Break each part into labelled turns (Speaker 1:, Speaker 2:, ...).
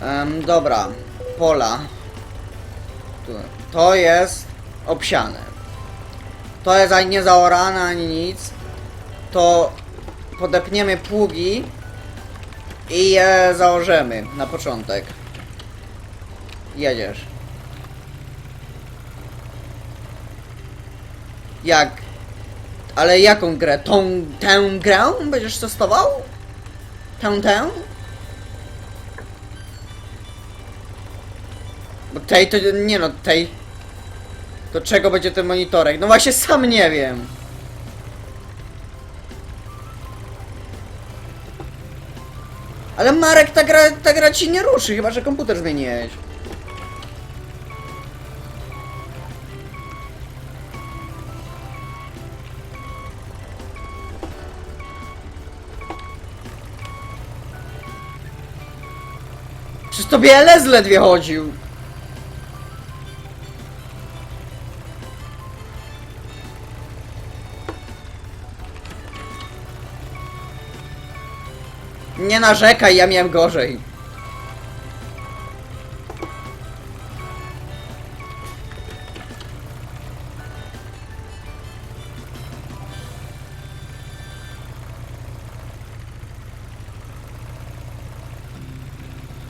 Speaker 1: Em, dobra, pola. To jest obsiane. To jest ani nie zaorane, ani nic. To podepniemy pługi i je założymy na początek. Jedziesz. Jak? Ale jaką grę? Tą, tę grę będziesz testował? Tę, tę? Bo tej to nie no, tej. Do czego będzie ten monitorek? No właśnie sam nie wiem. Ale Marek, ta gra, ta gra ci nie ruszy, chyba że komputer zmieniłeś. Przecież tobie LS ledwie chodził. Nie narzekaj, ja miałem gorzej.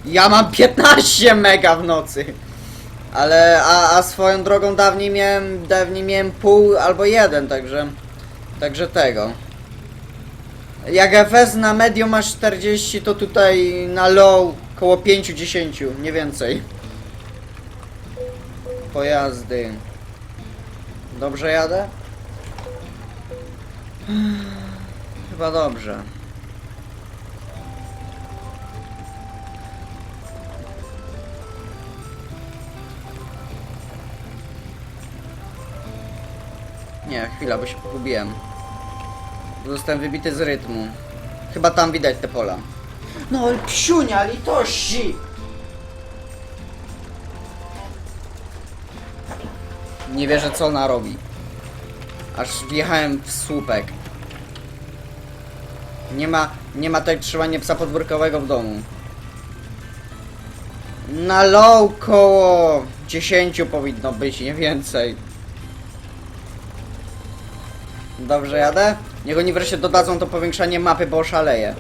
Speaker 1: Ja mam 15 mega w nocy. Ale, a, a swoją drogą dawniej miałem, dawniej miałem pół albo jeden, także, także tego. Jak FS na medium masz 40, to tutaj na low koło 5-10, nie więcej. Pojazdy. Dobrze jadę? Chyba dobrze. Nie, chwila, bo się pogubiłem. Zostałem wybity z rytmu. Chyba tam widać te pola. No, psiunia, litości! Nie wierzę, co ona robi. Aż wjechałem w słupek. Nie ma, nie ma tak trzymania psa podwórkowego w domu. Na low koło 10 powinno być, nie więcej. Dobrze jadę? Niech oni wreszcie dodadzą to powiększanie mapy, bo oszaleję.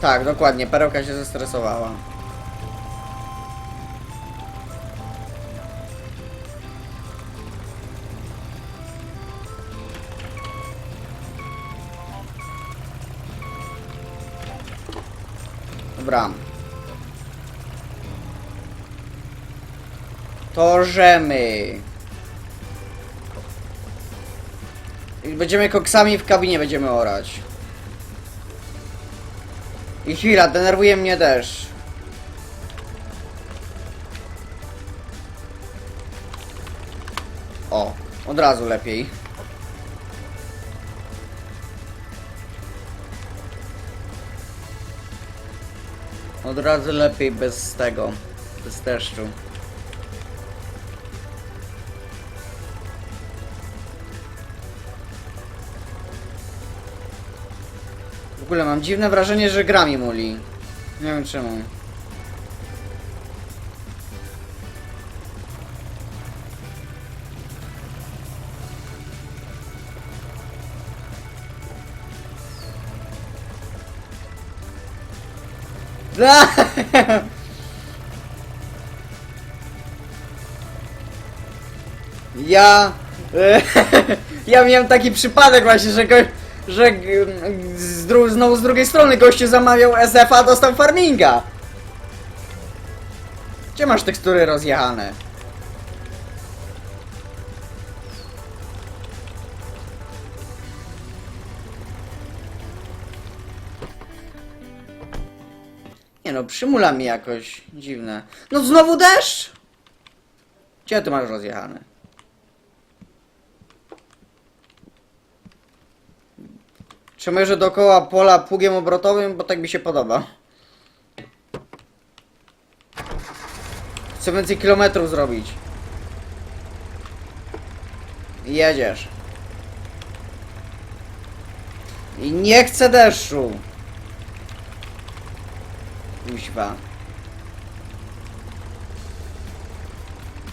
Speaker 1: Tak, dokładnie, perełka się zestresowała. Dobra. Torzemy. I będziemy koksami w kabinie będziemy orać. I chwila, denerwuje mnie deszcz. O, od razu lepiej. Od razu lepiej bez tego, bez deszczu. W ogóle mam dziwne wrażenie, że gra mi muli. Nie wiem czemu. Ja... Ja miałem taki przypadek właśnie, że, że z znowu z drugiej strony gościu zamawiał SF, a dostał farminga. Gdzie masz tekstury rozjechane? Przymula mi jakoś dziwne. No znowu deszcz? Gdzie ty masz rozjechane? Trzymaj, że dookoła pola pługiem obrotowym, bo tak mi się podoba. Chcę więcej kilometrów zrobić. Jedziesz. I nie chcę deszczu. Kuźwa.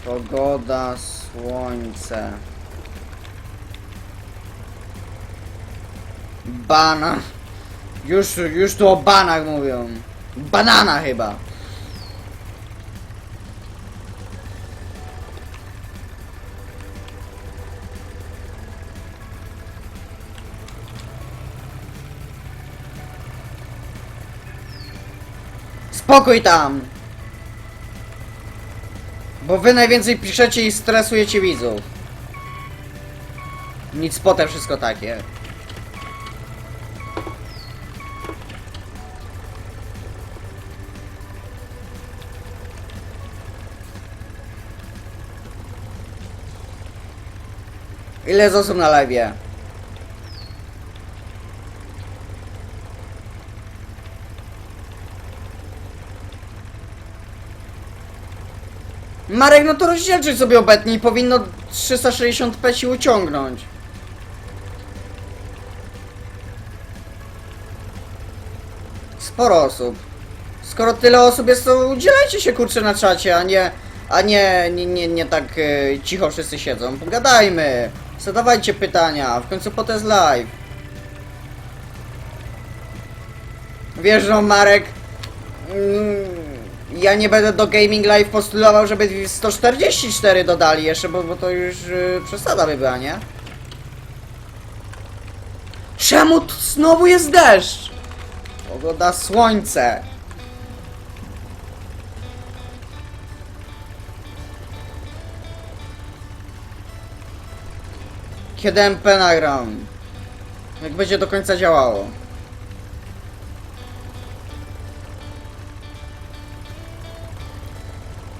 Speaker 1: Pogoda, słońce. Bana. Już, już tu o banach mówią. Banana chyba. Spokój tam! Bo wy najwięcej piszecie i stresujecie widzów. Nic potem wszystko takie. Ile jest osób na live? Marek, no to rozdzielczyć sobie obecnie i powinno 360p ci uciągnąć. Sporo osób. Skoro tyle osób jest, to udzielajcie się kurczę na czacie, a nie, a nie, nie, nie, nie tak e, cicho wszyscy siedzą. Pogadajmy, zadawajcie pytania, w końcu po to jest live. Wiesz, no Marek, mm, ja nie będę do Gaming Live postulował, żeby 144 dodali jeszcze, bo, bo to już yy, przesada by była, nie? Czemu tu znowu jest deszcz? Pogoda, słońce. Kiedy MP nagram? Jak będzie do końca działało?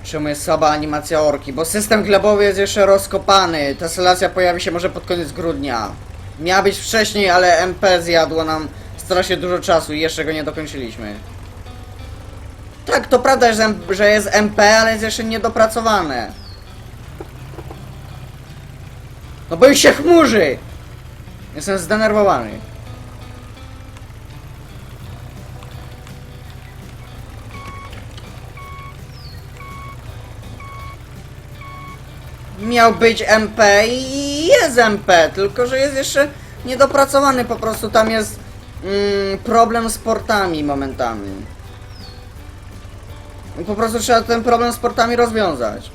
Speaker 1: Czemu jest słaba animacja orki? Bo system glebowy jest jeszcze rozkopany. Ta pojawi się może pod koniec grudnia. Miała być wcześniej, ale MP zjadło nam strasznie dużo czasu i jeszcze go nie dokończyliśmy. Tak, to prawda, że, że jest MP, ale jest jeszcze niedopracowane. No bo już się chmurzy! Jestem zdenerwowany. Miał być MP i jest MP, tylko że jest jeszcze niedopracowany po prostu, tam jest mm, problem z portami momentami. I po prostu trzeba ten problem z portami rozwiązać.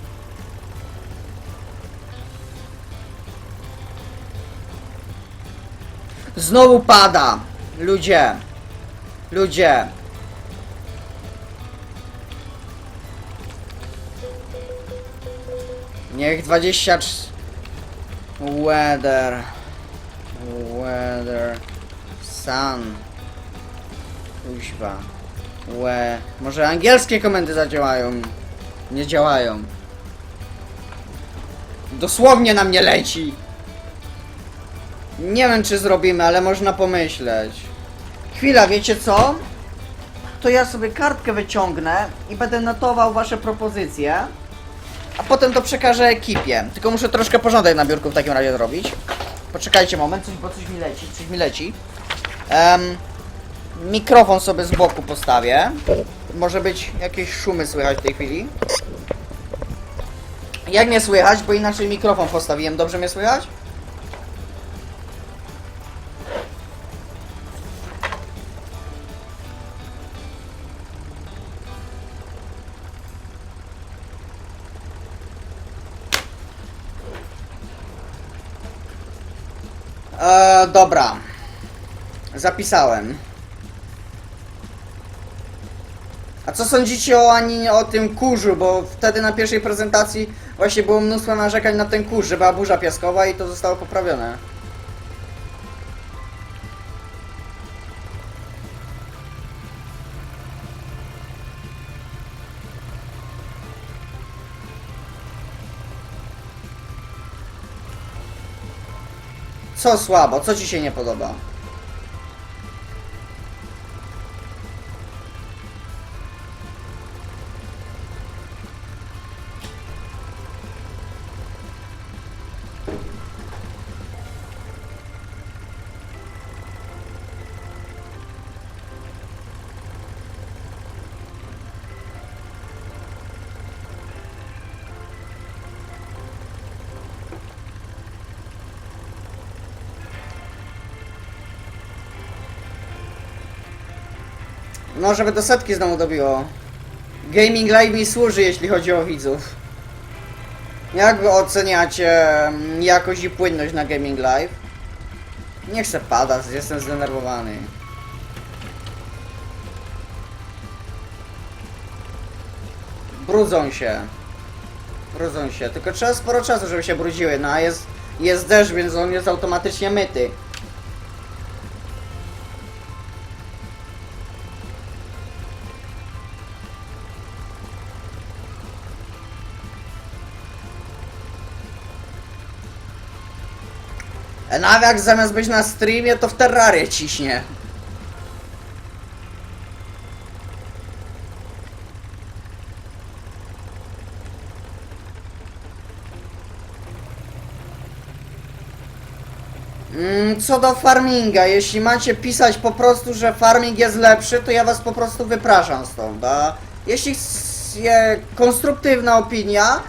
Speaker 1: Znowu pada! Ludzie! Ludzie! Niech 20... Weather... Weather... Sun... Kuźwa... We... Może angielskie komendy zadziałają? Nie działają. Dosłownie na mnie leci! Nie wiem czy zrobimy, ale można pomyśleć. Chwila, wiecie co? To ja sobie kartkę wyciągnę i będę notował wasze propozycje. A potem to przekażę ekipie. Tylko muszę troszkę porządek na biurku w takim razie zrobić. Poczekajcie moment, coś, bo coś mi leci, coś mi leci. Em, mikrofon sobie z boku postawię. Może być jakieś szumy słychać w tej chwili. Jak mnie słychać, bo inaczej mikrofon postawiłem. Dobrze mnie słychać? E, dobra. Zapisałem. A co sądzicie o, ani, o tym kurzu? Bo wtedy na pierwszej prezentacji właśnie było mnóstwo narzekań na ten kurz, że była burza piaskowa i to zostało poprawione. Co słabo? Co ci się nie podoba? No, żeby do setki znowu dobiło. Gaming Live mi służy, jeśli chodzi o widzów. Jak wy oceniacie mm, jakość i płynność na Gaming Live? Nie chcę padać, jestem zdenerwowany. Brudzą się. Brudzą się. Tylko trzeba sporo czasu, żeby się brudziły. No a jest, jest deszcz, więc on jest automatycznie myty. Nawiak zamiast być na streamie, to w Terrarię ciśnie. Mm, Co do farminga, jeśli macie pisać po prostu, że farming jest lepszy, to ja was po prostu wypraszam stąd, a jeśli jest konstruktywna opinia,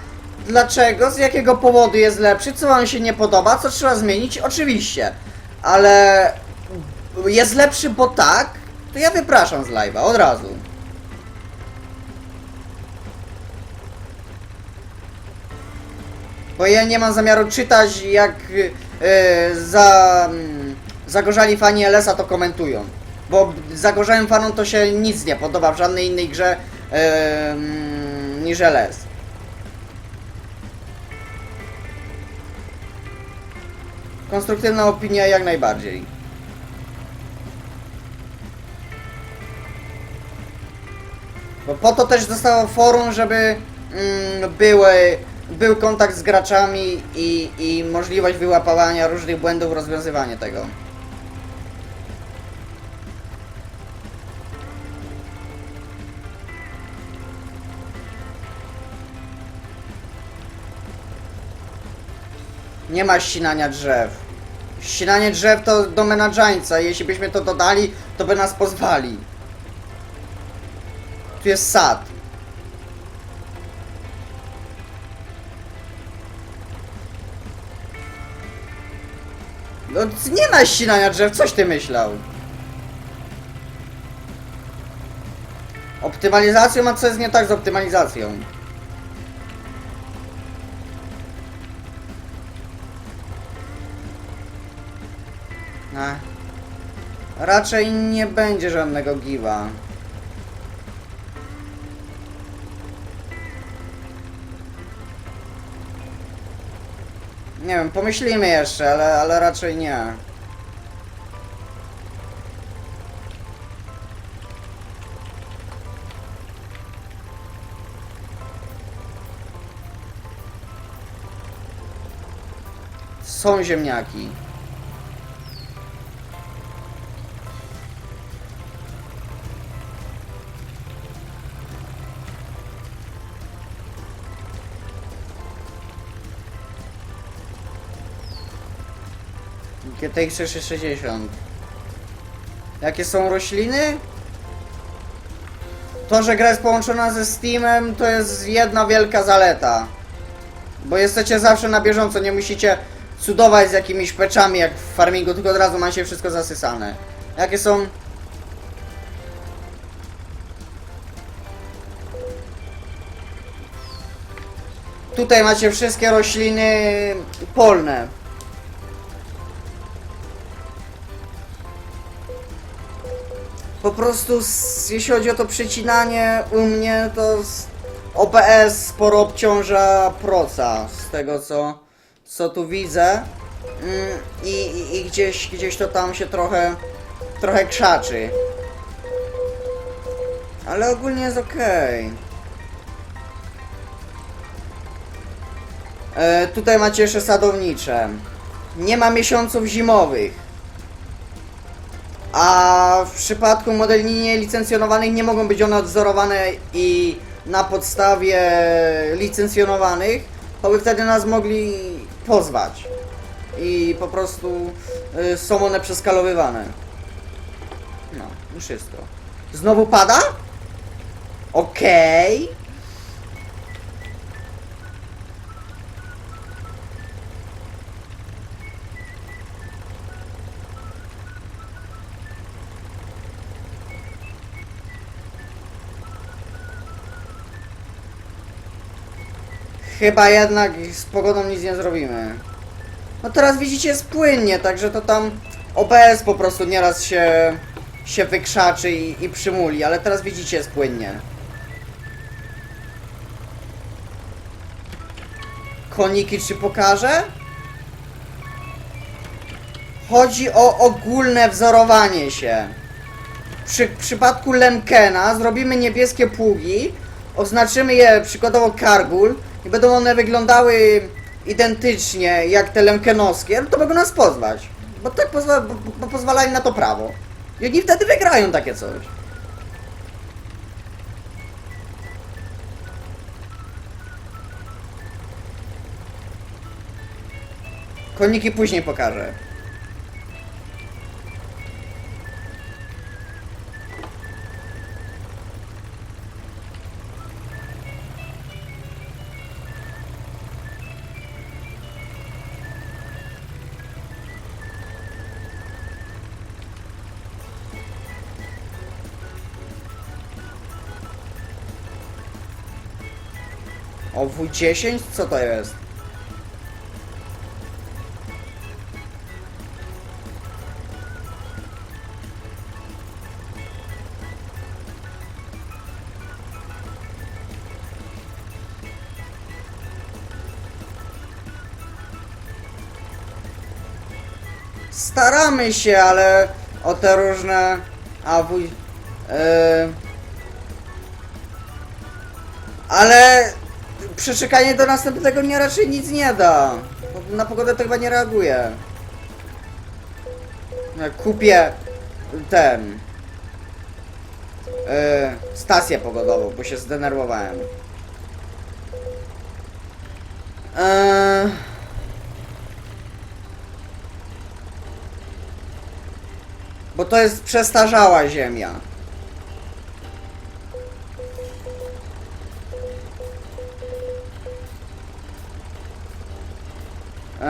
Speaker 1: dlaczego, z jakiego powodu jest lepszy, co wam się nie podoba, co trzeba zmienić, oczywiście, ale jest lepszy, bo tak, to ja wypraszam z live'a, od razu. Bo ja nie mam zamiaru czytać, jak e, za, mm, zagorzali fani LS-a to komentują. Bo zagorzałym fanom to się nic nie podoba w żadnej innej grze mm, niż LS. Konstruktywna opinia jak najbardziej. Bo po to też zostało forum, żeby mm, były, był kontakt z graczami i, i możliwość wyłapania różnych błędów, rozwiązywanie tego. Nie ma ścinania drzew. Ścinanie drzew to do menadżańca. Jeśli byśmy to dodali, to by nas pozwali. Tu jest sad. No nie ma ścinania drzew, coś ty myślał? Optymalizacją, a co jest nie tak z optymalizacją? Raczej nie będzie żadnego giva. Nie wiem, pomyślimy jeszcze, ale, ale raczej nie. Są ziemniaki. GTX 660. Jakie są rośliny? To, że gra jest połączona ze Steamem, to jest jedna wielka zaleta. Bo jesteście zawsze na bieżąco, nie musicie cudować z jakimiś peczami jak w farmingu, tylko od razu macie wszystko zasysane. Jakie są... Tutaj macie wszystkie rośliny polne. Po prostu s- jeśli chodzi o to przecinanie u mnie to z OBS sporo obciąża proca z tego co, co tu widzę. Mm, i, i, i gdzieś, gdzieś to tam się trochę trochę krzaczy. Ale ogólnie jest ok e, tutaj macie jeszcze sadownicze. Nie ma miesiąców zimowych a w przypadku modeli nielicencjonowanych nie mogą być one odzorowane i na podstawie licencjonowanych, to by wtedy nas mogli pozwać. I po prostu y, są one przeskalowywane. No, i wszystko. Znowu pada? Okej. Chyba jednak z pogodą nic nie zrobimy. No teraz widzicie jest płynnie, także to tam OBS po prostu nieraz się, się wykrzaczy i, i przymuli, ale teraz widzicie jest płynnie. Koniki czy pokażę? Chodzi o ogólne wzorowanie się. Przy w przypadku Lemkena zrobimy niebieskie pługi, oznaczymy je przykładowo Kargul i będą one wyglądały identycznie jak te Lemkenowskie, no to mogą nas pozwać. Bo tak pozwa bo, bo pozwala im na to prawo. I oni wtedy wygrają takie coś. Koniki później pokażę. O W10? Co to jest? Staramy się, ale o te różne... A wuj... Yy... Ale przeczekanie do następnego dnia raczej nic nie da. Na pogodę to chyba nie reaguje. Jak kupię ten... Yy, stację pogodową, bo się zdenerwowałem. Eee... Bo to jest przestarzała ziemia.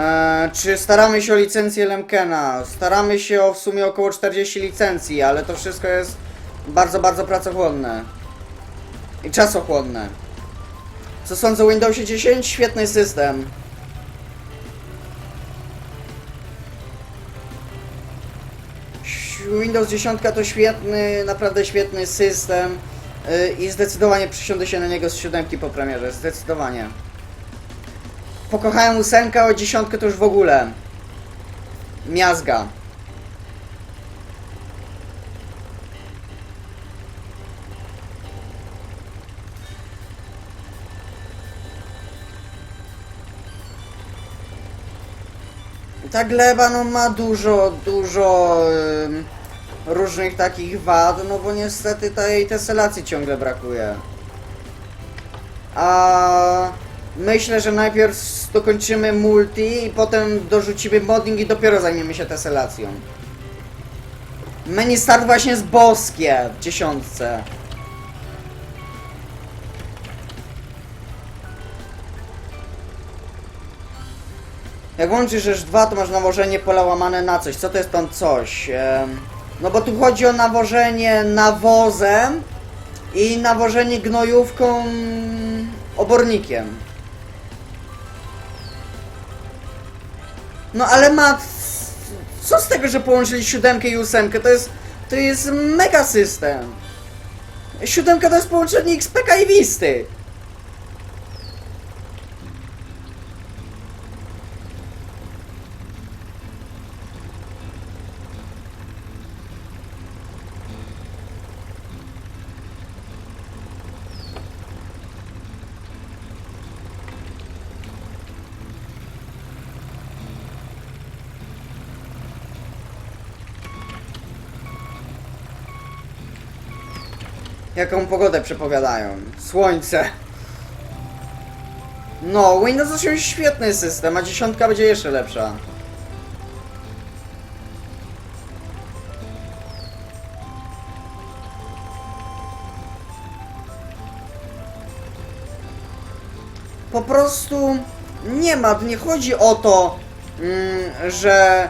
Speaker 1: Eee, czy staramy się o licencję Lemkena? Staramy się o w sumie około 40 licencji, ale to wszystko jest bardzo, bardzo pracochłonne. I czasochłonne. Co sądzę o Windowsie 10? Świetny system. Windows 10 to świetny, naprawdę świetny system yy, i zdecydowanie przysiądę się na niego z siódemki po premierze, zdecydowanie. Pokochałem ósemkę, o dziesiątkę to już w ogóle. Miazga. Ta gleba no ma dużo, dużo różnych takich wad, no bo niestety tej teselacji ciągle brakuje. A myślę, że najpierw dokończymy multi i potem dorzucimy modding i dopiero zajmiemy się teselacją. Menu start właśnie jest boskie w dziesiątce. Jak łączysz już dwa, to masz nawożenie pola łamane na coś. Co to jest tam coś? No bo tu chodzi o nawożenie nawozem i nawożenie gnojówką obornikiem. No ale ma... Co z tego, że połączyli siódemkę i ósemkę? To jest... To jest mega system. Siódemka to jest połączenie XPK i Wisty. Jaką pogodę przepowiadają? Słońce. No, Windows 8 jest świetny system, a dziesiątka będzie jeszcze lepsza. Po prostu nie ma, nie chodzi o to, mm, że,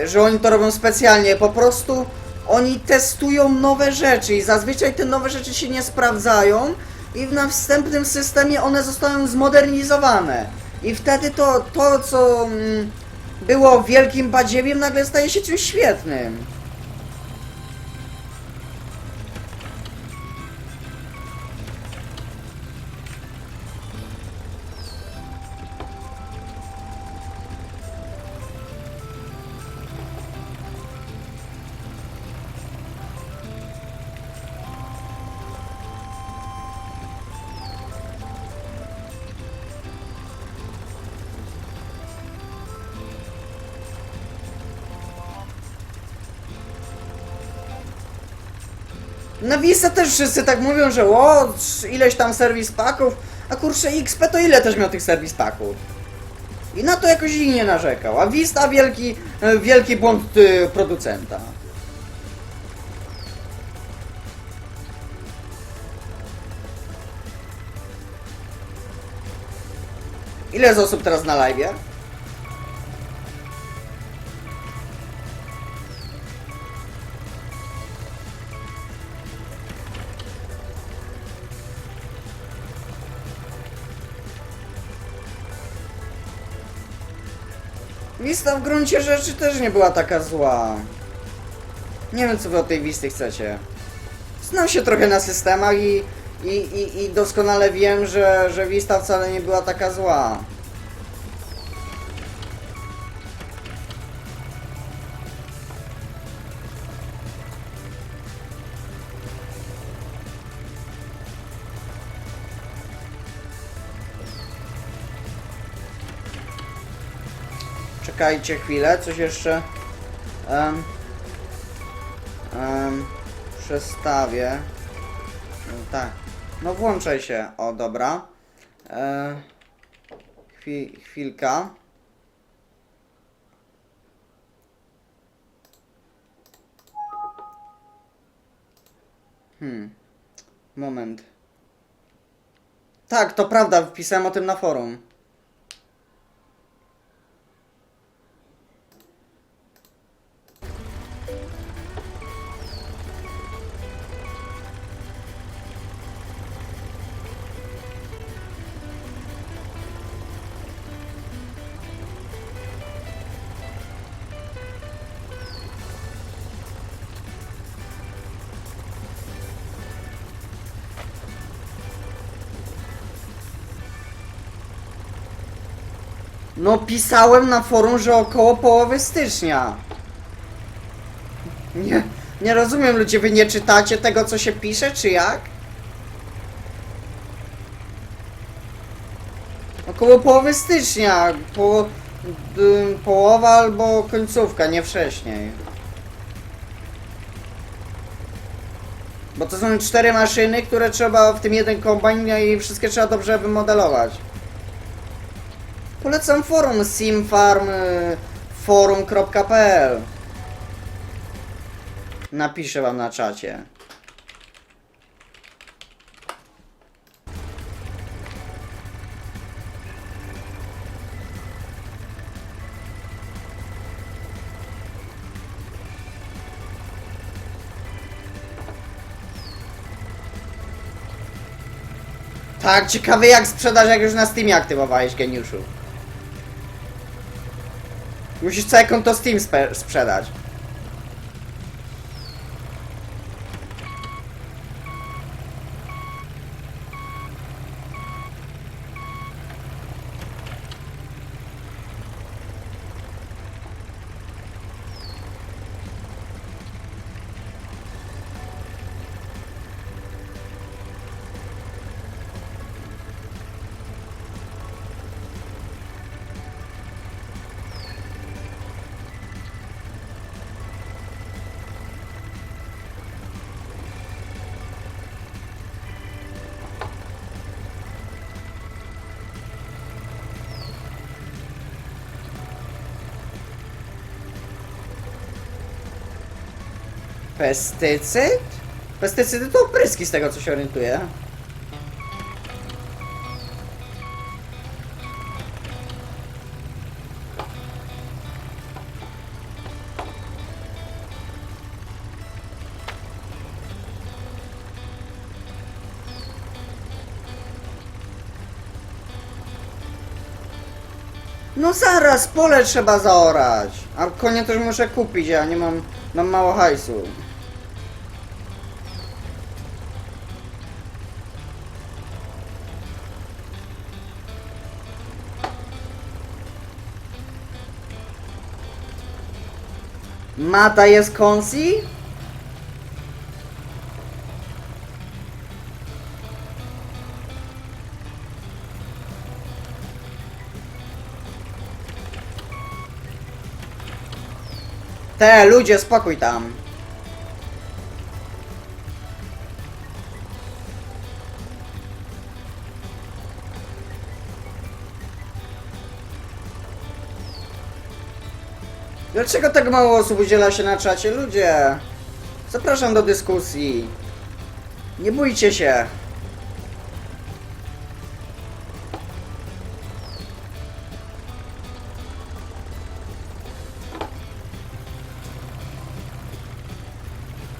Speaker 1: yy, że oni to robią specjalnie, po prostu oni testują nowe rzeczy i zazwyczaj te nowe rzeczy się nie sprawdzają, i w następnym systemie one zostają zmodernizowane. I wtedy to, to co mm, było wielkim badziewiem, nagle staje się czymś świetnym. Na Vista też wszyscy tak mówią, że o, ileś tam serwis paków, a kurczę XP to ile też miał tych serwis paków? I na to jakoś nikt nie narzekał, a Vista wielki, e, wielki błąd y, producenta. Ile jest osób teraz na live? Wista w gruncie rzeczy też nie była taka zła. Nie wiem co wy od tej Wisty chcecie. Znam się trochę na systemach i, i, i, i doskonale wiem, że, że Vista wcale nie była taka zła. Czekajcie chwilę, coś jeszcze. Um, um, przestawię. No, tak. No włączaj się. O, dobra. E, chwi, chwilka. Hmm. Moment. Tak, to prawda, wpisałem o tym na forum. No pisałem na forum, że około połowy stycznia. Nie, nie rozumiem ludzie, wy nie czytacie tego co się pisze, czy jak? Około połowy stycznia, po, y, połowa albo końcówka, nie wcześniej. Bo to są cztery maszyny, które trzeba w tym jeden kombajn i wszystkie trzeba dobrze wymodelować. Polecam forum simfarm y, Napiszę wam na czacie. Tak, ciekawe jak sprzedaż, jak już na Steamie aktywowałeś, geniuszu. Musisz całe konto Steam sprzedać. Pestycyd? Pestycydy to opryski z tego co się orientuję. No zaraz, pole trzeba zaorać. A konie też muszę kupić, ja nie mam, mam mało hajsu. Mata jest konsi? Te, ludzie, spokój tam. Dlaczego tak mało osób udziela się na czacie? Ludzie, zapraszam do dyskusji. Nie bójcie się.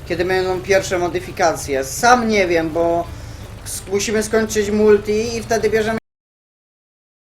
Speaker 1: Kiedy będą pierwsze modyfikacje? Sam nie wiem, bo musimy skończyć multi i wtedy bierzemy